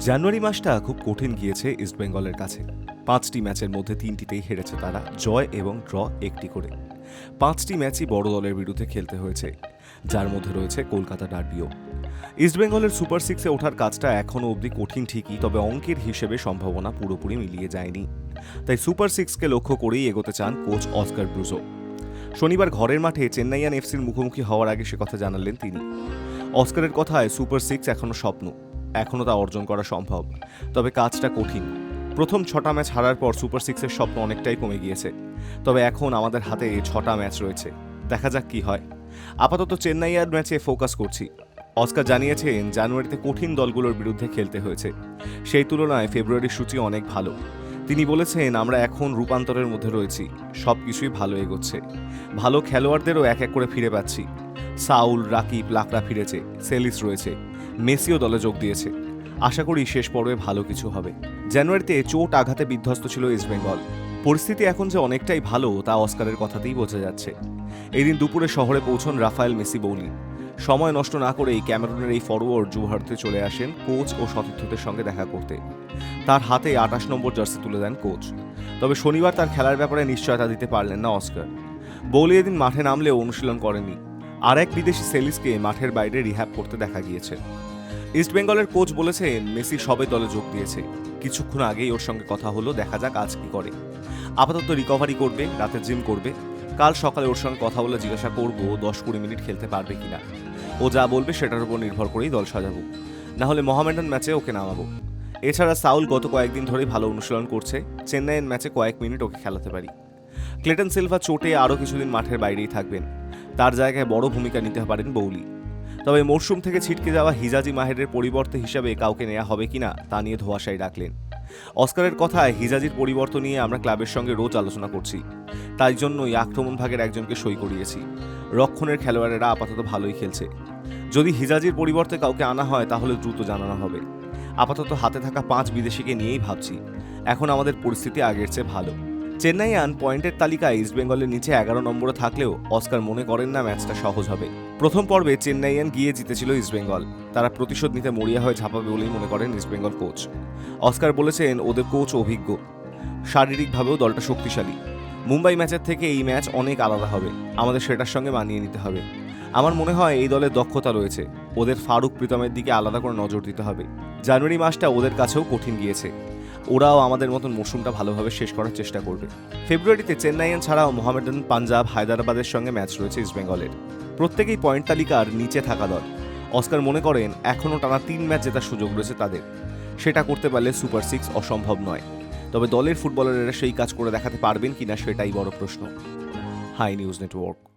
জানুয়ারি মাসটা খুব কঠিন গিয়েছে ইস্টবেঙ্গলের কাছে। পাঁচটি ম্যাচের মধ্যে তিনটিতেই হেরেছে তারা, জয় এবং ড্র একটি করে। পাঁচটি ম্যাচই বড় দলের বিরুদ্ধে খেলতে হয়েছে, যার মধ্যে রয়েছে কলকাতা ডার্বিও। ইস্টবেঙ্গলের সুপার সিক্সে ওঠার কাজটা এখনও অবধি কঠিন ঠিকই, তবে অঙ্কের হিসেবে সম্ভাবনা পুরোপুরি মিলিয়ে যায়নি। তাই সুপার সিক্সকে লক্ষ্য করেই এগোতে চান কোচ অস্কার ব্রুজো। শনিবার ঘরের মাঠে চেন্নাইয়ান এফসির মুখোমুখি হওয়ার আগে সে কথা জানালেন তিনি। অস্কারের কথায় সুপার সিক্স এখনও স্বপ্ন। এখনও তা অর্জন করা সম্ভব। তবে কাজটা কঠিন। প্রথম ছটা ম্যাচ হারার পর সুপার সিক্সের স্বপ্ন অনেকটাই কমে গিয়েছে। তবে এখন আমাদের হাতে ছটা ম্যাচ রয়েছে। দেখা যাক কি হয়। আপাতত চেন্নাইয়ার ম্যাচে ফোকাস করছি। অস্কার জানিয়েছেন জানুয়ারিতে কঠিন দলগুলোর বিরুদ্ধে খেলতে হয়েছে। সেই তুলনায় ফেব্রুয়ারির সূচি অনেক ভালো। তিনি বলেছেন, আমরা এখন রূপান্তরের মধ্যে রয়েছি। সব কিছুই ভালো এগোচ্ছে। ভালো খেলোয়াড়দেরও এক এক করে ফিরে পাচ্ছি। সাউল, রাকিব, লাকড়া ফিরেছে। সেলিস রয়েছে। মেসিও দলে যোগ দিয়েছে। আশা করি শেষ পর্বে ভালো কিছু হবে। জানুয়ারিতে চোট আঘাতে বিধ্বস্ত ছিল ইস্টবেঙ্গল পরিস্থিতি এখন যে অনেকটাই ভালো, তা অস্কারের কথাতেই বোঝা যাচ্ছে। এই দিন দুপুরে শহরে পৌঁছন রাফায়েল মেসি বৌলি সময় নষ্ট না করেই ক্যামেরুনের এই ফরওয়ার্ড জুহারতে চলে আসেন কোচ ও সতীর্থদের সঙ্গে দেখা করতে। তার হাতে আঠাশ নম্বর জার্সি তুলে দেন কোচ। তবে শনিবার তার খেলার ব্যাপারে নিশ্চয়তা দিতে পারলেন না অস্কার। বৌলি এদিন মাঠে নামলেও অনুশীলন করেনি আর এক বিদেশি সেলিসকে মাঠের বাইরে রিহ্যাব করতে দেখা গিয়েছে। ইস্টবেঙ্গলের কোচ বলেছেন মেসি সবে দলে যোগ দিয়েছে। কিছুক্ষণ আগেই ওর সঙ্গে কথা হলো, দেখা যাক আজ কি করে। আপাতত রিকভারি করবে, রাতে জিম করবে। কাল সকালে ওর সঙ্গে কথা বলে জিজ্ঞাসা করব দশ কুড়ি মিনিট খেলতে পারবে কিনা। ও যা বলবে সেটার উপর নির্ভর করেই দল সাজাবো। না হলে মহামেডান ম্যাচে ওকে নামাবো। এছাড়া সাউল গত কয়েকদিন ধরেই ভালো অনুশীলন করছে। চেন্নাইয়ের ম্যাচে কয়েক মিনিট ওকে খেলাতে পারি। ক্লেটন সিলভা চোটে আরও কিছুদিন মাঠের বাইরেই থাকবেন। তার জায়গায় বড় ভূমিকা নিতে পারেন বৌলি। তবে মরশুম থেকে ছিটকে যাওয়া হিজাজি মাহেরের পরিবর্তে হিসাবে কাউকে নেওয়া হবে কিনা তা নিয়ে ধোয়াশাই রাখলেন। অস্কারের কথায় হিজাজির পরিবর্তন নিয়ে আমরা ক্লাবের সঙ্গে রোজ আলোচনা করছি। তাই জন্যই আক্রমণ ভাগের একজনকে সই করিয়েছি। রক্ষণের খেলোয়াড়েরা আপাতত ভালোই খেলছে। যদি হিজাজির পরিবর্তে কাউকে আনা হয়, তাহলে দ্রুত জানানো হবে। আপাতত হাতে থাকা পাঁচ বিদেশিকে নিয়েই ভাবছি। এখন আমাদের পরিস্থিতি আগের চেয়ে ভালো। চেন্নাইয়ান পয়েন্টের তালিকায় ইস্টবেঙ্গলের নিচে এগারো নম্বরে থাকলেও অস্কার মনে করেন না ম্যাচটা সহজ হবে। প্রথম পর্বে চেন্নাইয়ান গিয়ে জিতেছিল ইস্টবেঙ্গল তারা প্রতিশোধ নিতে মরিয়া হয়ে ঝাঁপাবে বলেই মনে করেন ইস্টবেঙ্গল কোচ। অস্কার বলেছেন, ওদের কোচ অভিজ্ঞ। শারীরিকভাবেও দলটা শক্তিশালী। মুম্বাই ম্যাচের থেকে এই ম্যাচ অনেক আলাদা হবে। আমাদের সেটার সঙ্গে মানিয়ে নিতে হবে। আমার মনে হয় এই দলের দক্ষতা রয়েছে। ওদের ফারুক প্রীতমের দিকে আলাদা করে নজর দিতে হবে। জানুয়ারি মাসটা ওদের কাছেও কঠিন গিয়েছে। ওরাও আমাদের মতন মৌসুমটা ভালোভাবে শেষ করার চেষ্টা করবে। ফেব্রুয়ারিতে চেন্নাইয়ান ছাড়াও মোহামেডান পাঞ্জাব, হায়দ্রাবাদের সঙ্গে ম্যাচ রয়েছে ইস্টবেঙ্গলের প্রত্যেকেই পয়েন্ট তালিকার নিচে থাকা দল। অস্কার মনে করেন, এখনও টানা তিন ম্যাচ জেতার সুযোগ রয়েছে তাদের। সেটা করতে পারলে সুপার সিক্স অসম্ভব নয়। তবে দলের ফুটবলাররা সেই কাজ করে দেখাতে পারবেন কিনা সেটাই বড় প্রশ্ন। Hi news network.